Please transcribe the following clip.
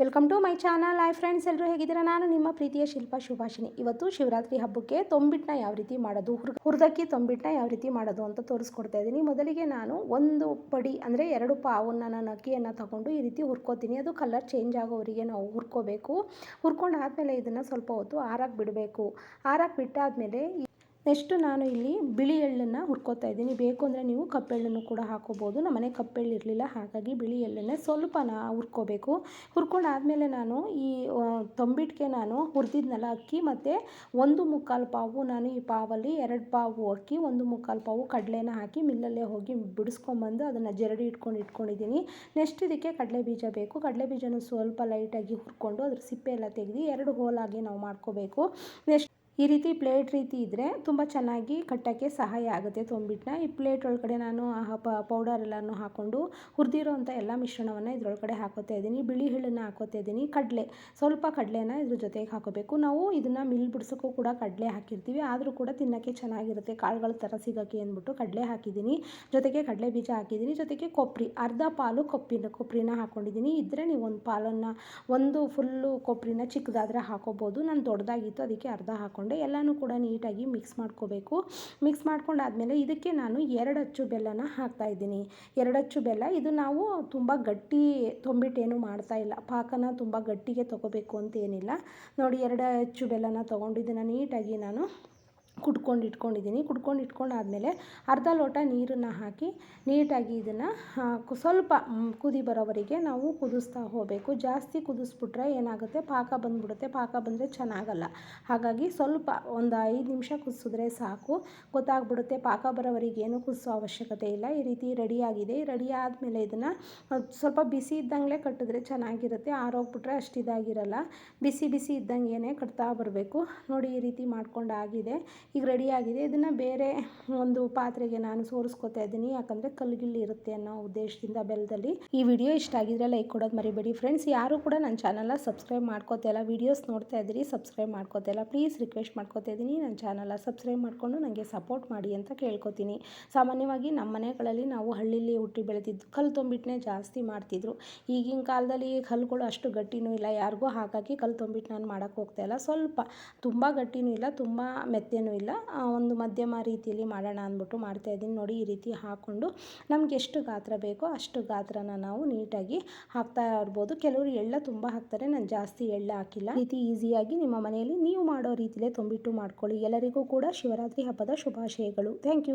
Welcome to my channel hi friends ಎಲ್ಲರೂ ಹೇಗಿದ್ದೀರಾ? ನಾನು ನಿಮ್ಮ ಪ್ರೀತಿಯ ಶಿಲ್ಪ ಶುಭಾಷಿನಿ ಇವತ್ತು ಶಿವರಾತ್ರಿ ಹಬ್ಬಕ್ಕೆ ತೊಂಬಿಟ್ಟನ್ನ ಯಾವ ರೀತಿ ಮಾಡೋದು ಹುರ್ ಹುರ್ದಕ್ಕಿ ತೊಂಬಿಟ್ಟನ್ನ ಯಾವ ರೀತಿ ಮಾಡೋದು ಅಂತ ತೋರಿಸ್ಕೊಡ್ತಾ ಇದ್ದೀನಿ. ಮೊದಲಿಗೆ ನಾನು ಒಂದು ಪಡಿ ಅಂದರೆ ಎರಡು ಪಾವನ್ನ ನಾನು ಅಕ್ಕಿಯನ್ನು ತಗೊಂಡು ಈ ರೀತಿ ಹುರ್ಕೋತೀನಿ. ಅದು ಕಲರ್ ಚೇಂಜ್ ಆಗೋವರಿಗೆ ನಾವು ಹುರ್ಕೋಬೇಕು. ಹುರ್ಕೊಂಡಾದಮೇಲೆ ಇದನ್ನು ಸ್ವಲ್ಪ ಹೊತ್ತು ಆರಾಗಿ ಬಿಡಬೇಕು. ಆರಾಗಿ ಬಿಟ್ಟಾದಮೇಲೆ ನೆಕ್ಸ್ಟು ನಾನು ಇಲ್ಲಿ ಬಿಳಿ ಎಳ್ಳನ್ನು ಹುರ್ಕೋತಾ ಇದ್ದೀನಿ. ಬೇಕು ಅಂದರೆ ನೀವು ಕಪ್ಪೆಳ್ಳನ್ನು ಕೂಡ ಹಾಕೋಬೋದು. ನಮ್ಮನೆ ಕಪ್ಪೆಳ್ಳು ಇರಲಿಲ್ಲ, ಹಾಗಾಗಿ ಬಿಳಿ ಎಳ್ಳನ್ನೇ ಸ್ವಲ್ಪ ನಾ ಹುರ್ಕೋಬೇಕು. ಹುರ್ಕೊಂಡಾದಮೇಲೆ ನಾನು ಈ ತೊಂಬಿಟ್ಟಿಗೆ ನಾನು ಹುರಿದಿದ್ನಲ್ಲ ಅಕ್ಕಿ, ಮತ್ತು ಒಂದು ಮುಕ್ಕಾಲು ಪಾವು ನಾನು ಈ ಪಾವಲ್ಲಿ ಎರಡು ಪಾವು ಅಕ್ಕಿ, ಒಂದು ಮುಕ್ಕಾಲು ಪಾವು ಕಡಲೆನ ಹಾಕಿ ಮಿಲ್ಲಲ್ಲೇ ಹೋಗಿ ಬಿಡಿಸ್ಕೊಂಬಂದು ಅದನ್ನು ಜರಡಿ ಇಟ್ಕೊಂಡು ಇಟ್ಕೊಂಡಿದ್ದೀನಿ. ನೆಕ್ಸ್ಟ್ ಇದಕ್ಕೆ ಕಡಲೆ ಬೀಜ ಬೇಕು. ಕಡಲೆ ಬೀಜನೂ ಸ್ವಲ್ಪ ಲೈಟಾಗಿ ಹುರ್ಕೊಂಡು ಅದ್ರ ಸಿಪ್ಪೆ ಎಲ್ಲ ತೆಗೆದು ಎರಡು ಹೋಲಾಗಿ ನಾವು ಮಾಡ್ಕೋಬೇಕು. ನೆಕ್ಸ್ಟ್ ಈ ರೀತಿ ಪ್ಲೇಟ್ ರೀತಿ ಇದ್ದರೆ ತುಂಬ ಚೆನ್ನಾಗಿ ಕಟ್ಟೋಕ್ಕೆ ಸಹಾಯ ಆಗುತ್ತೆ ತೊಂಬಿಟ್ಟನ್ನ ಈ ಪ್ಲೇಟ್ ಒಳಗಡೆ ನಾನು ಪೌಡರ್ ಎಲ್ಲನೂ ಹಾಕ್ಕೊಂಡು ಹುರಿದಿರೋಂಥ ಎಲ್ಲ ಮಿಶ್ರಣವನ್ನು ಇದ್ರೊಳಗಡೆ ಹಾಕೋತಾ ಇದ್ದೀನಿ. ಬಿಳಿ ಹಿಳನ್ನು ಹಾಕೋತಾ ಇದ್ದೀನಿ. ಕಡಲೆ, ಸ್ವಲ್ಪ ಕಡಲೆನ ಇದ್ರ ಜೊತೆಗೆ ಹಾಕೋಬೇಕು. ನಾವು ಇದನ್ನು ಮಿಲ್ ಬಿಡ್ಸೋಕ್ಕೂ ಕೂಡ ಕಡಲೆ ಹಾಕಿರ್ತೀವಿ. ಆದರೂ ಕೂಡ ತಿನ್ನೋಕ್ಕೆ ಚೆನ್ನಾಗಿರುತ್ತೆ. ಕಾಳುಗಳ ಥರ ಸಿಗೋಕ್ಕೆ ಅಂದ್ಬಿಟ್ಟು ಕಡಲೆ ಹಾಕಿದ್ದೀನಿ. ಜೊತೆಗೆ ಕಡಲೆ ಬೀಜ ಹಾಕಿದ್ದೀನಿ. ಜೊತೆಗೆ ಕೊಬ್ಬರಿ ಅರ್ಧ ಪಾಲು ಕೊಪ್ಪಿನ ಕೊಬ್ಬರಿನ ಹಾಕ್ಕೊಂಡಿದ್ದೀನಿ ಇದ್ದರೆ ನೀವು ಒಂದು ಪಾಲನ್ನು, ಒಂದು ಫುಲ್ಲು ಕೊಬ್ಬರಿನ ಚಿಕ್ಕದಾದರೆ ಹಾಕೋಬೋದು. ನಾನು ದೊಡ್ಡದಾಗಿತ್ತು ಅದಕ್ಕೆ ಅರ್ಧ ಹಾಕ್ಕೊಂಡು ಹಾಕ್ಕೊಂಡೆ ಎಲ್ಲನೂ ಕೂಡ ನೀಟಾಗಿ ಮಿಕ್ಸ್ ಮಾಡ್ಕೋಬೇಕು. ಮಿಕ್ಸ್ ಮಾಡ್ಕೊಂಡಾದಮೇಲೆ ಇದಕ್ಕೆ ನಾನು ಎರಡು ಅಚ್ಚು ಬೆಲ್ಲನ ಹಾಕ್ತಾ ಇದ್ದೀನಿ. ಎರಡು ಅಚ್ಚು ಬೆಲ್ಲ, ಇದು ನಾವು ತುಂಬ ಗಟ್ಟಿ ತೊಂಬಿಟ್ಟೇನು ಮಾಡ್ತಾ ಇಲ್ಲ. ಪಾಕನ ತುಂಬ ಗಟ್ಟಿಗೆ ತೊಗೋಬೇಕು ಅಂತ ಏನಿಲ್ಲ. ನೋಡಿ, ಎರಡು ಅಚ್ಚು ಬೆಲ್ಲನ ತೊಗೊಂಡು ಇದನ್ನು ನೀಟಾಗಿ ನಾನು ಕುಟ್ಕೊಂಡು ಇಟ್ಕೊಂಡಿದ್ದೀನಿ. ಕುಟ್ಕೊಂಡು ಇಟ್ಕೊಂಡಾದಮೇಲೆ ಅರ್ಧ ಲೋಟ ನೀರನ್ನು ಹಾಕಿ ನೀಟಾಗಿ ಇದನ್ನು ಸ್ವಲ್ಪ ಕುದಿ ಬರೋವರೆಗೆ ನಾವು ಕುದಿಸ್ತಾ ಹೋಗಬೇಕು. ಜಾಸ್ತಿ ಕುದಿಸ್ಬಿಟ್ರೆ ಏನಾಗುತ್ತೆ? ಪಾಕ ಬಂದುಬಿಡುತ್ತೆ. ಪಾಕ ಬಂದರೆ ಚೆನ್ನಾಗಲ್ಲ. ಹಾಗಾಗಿ ಸ್ವಲ್ಪ ಒಂದು ಐದು ನಿಮಿಷ ಕುದಿಸಿದ್ರೆ ಸಾಕು. ಗೊತ್ತಾಗ್ಬಿಡುತ್ತೆ ಪಾಕ ಬರೋವರೆಗೆ ಏನು ಕುದಿಸೋ ಅವಶ್ಯಕತೆ ಇಲ್ಲ. ಈ ರೀತಿ ರೆಡಿಯಾಗಿದೆ. ರೆಡಿ ಆದಮೇಲೆ ಇದನ್ನು ಸ್ವಲ್ಪ ಬಿಸಿ ಇದ್ದಂಗೆ ಕಟ್ಟಿದ್ರೆ ಚೆನ್ನಾಗಿರುತ್ತೆ. ಆರೋಗ್ಬಿಟ್ರೆ ಅಷ್ಟು ಇದಾಗಿರಲ್ಲ. ಬಿಸಿ ಬಿಸಿ ಇದ್ದಂಗೆ ಕಟ್ತಾ ಬರಬೇಕು. ನೋಡಿ ಈ ರೀತಿ ಮಾಡ್ಕೊಂಡಾಗಿದೆ ಈಗ ರೆಡಿಯಾಗಿದೆ ಇದನ್ನು ಬೇರೆ ಒಂದು ಪಾತ್ರೆಗೆ ನಾನು ಸೋರಿಸ್ಕೊತಾ ಇದ್ದೀನಿ. ಯಾಕಂದರೆ ಕಲ್ಗಿಲ್ಲಿ ಇರುತ್ತೆ ಅನ್ನೋ ಉದ್ದೇಶದಿಂದ ಬೆಲ್ಲದಲ್ಲಿ ಈ ವಿಡಿಯೋ ಇಷ್ಟ ಆಗಿದ್ರೆ ಲೈಕ್ ಕೊಡೋದು ಮರಿಬೇಡಿ. ಫ್ರೆಂಡ್ಸ್ ಯಾರು ಕೂಡ ನನ್ನ ಚಾನಲ್ನ ಸಬ್ಸ್ಕ್ರೈಬ್ ಮಾಡ್ಕೋತಾ ಇಲ್ಲ. ವೀಡಿಯೋಸ್ ನೋಡ್ತಾ ಇದ್ದೀರಿ ಸಬ್ಸ್ಕ್ರೈಬ್ ಮಾಡ್ಕೋತಾ ಇಲ್ಲ. ಪ್ಲೀಸ್ ರಿಕ್ವೆಸ್ಟ್ ಮಾಡ್ಕೋತಾ ಇದ್ದೀನಿ. ನನ್ನ ಚಾನಲ್ನ ಸಬ್ಸ್ಕ್ರೈಬ್ ಮಾಡಿಕೊಂಡು ನನಗೆ ಸಪೋರ್ಟ್ ಮಾಡಿ ಅಂತ ಕೇಳ್ಕೊತೀನಿ. ಸಾಮಾನ್ಯವಾಗಿ ನಮ್ಮ ಮನೆಗಳಲ್ಲಿ ನಾವು ಹಳ್ಳಿಲಿ ಹುಟ್ಟಿ ಬೆಳೆದಿದ್ದು ಕಲ್ಲು ತೊಂಬಿಟ್ಟನೆ ಜಾಸ್ತಿ ಮಾಡ್ತಿದ್ರು. ಈಗಿನ ಕಾಲದಲ್ಲಿ ಕಲ್ಲುಗಳು ಅಷ್ಟು ಗಟ್ಟಿನೂ ಇಲ್ಲ. ಯಾರಿಗೂ ಹಾಗಾಗಿ ಕಲ್ಲು ತೊಂಬಿಟ್ಟು ನಾನು ಮಾಡೋಕ್ಕೆ ಹೋಗ್ತಾ ಇಲ್ಲ. ಸ್ವಲ್ಪ, ತುಂಬ ಗಟ್ಟಿನೂ ಇಲ್ಲ, ತುಂಬ ಮೆತ್ತೇನೂ ಇಲ್ಲ. ಒಂದು ಮಧ್ಯಮ ರೀತಿಯಲ್ಲಿ ಮಾಡೋಣ ಅಂದ್ಬಿಟ್ಟು ಮಾಡ್ತಾಯಿದ್ದೀನಿ ನೋಡಿ, ಈ ರೀತಿ ಹಾಕ್ಕೊಂಡು ನಮ್ಗೆ ಎಷ್ಟು ಗಾತ್ರ ಬೇಕೋ ಅಷ್ಟು ಗಾತ್ರನ ನಾವು ನೀಟಾಗಿ ಹಾಕ್ತಾ ಇರ್ಬೋದು. ಕೆಲವರು ಎಳ್ಳ ತುಂಬ ಹಾಕ್ತಾರೆ, ನಾನು ಜಾಸ್ತಿ ಎಳ್ಳ ಹಾಕಿಲ್ಲ. ರೀತಿ ಈಸಿಯಾಗಿ ನಿಮ್ಮ ಮನೆಯಲ್ಲಿ ನೀವು ಮಾಡೋ ರೀತಿಯಲ್ಲೇ ತುಂಬಿಟ್ಟು ಮಾಡ್ಕೊಳ್ಳಿ. ಎಲ್ಲರಿಗೂ ಕೂಡ ಶಿವರಾತ್ರಿ ಹಬ್ಬದ ಶುಭಾಶಯಗಳು. Thank you.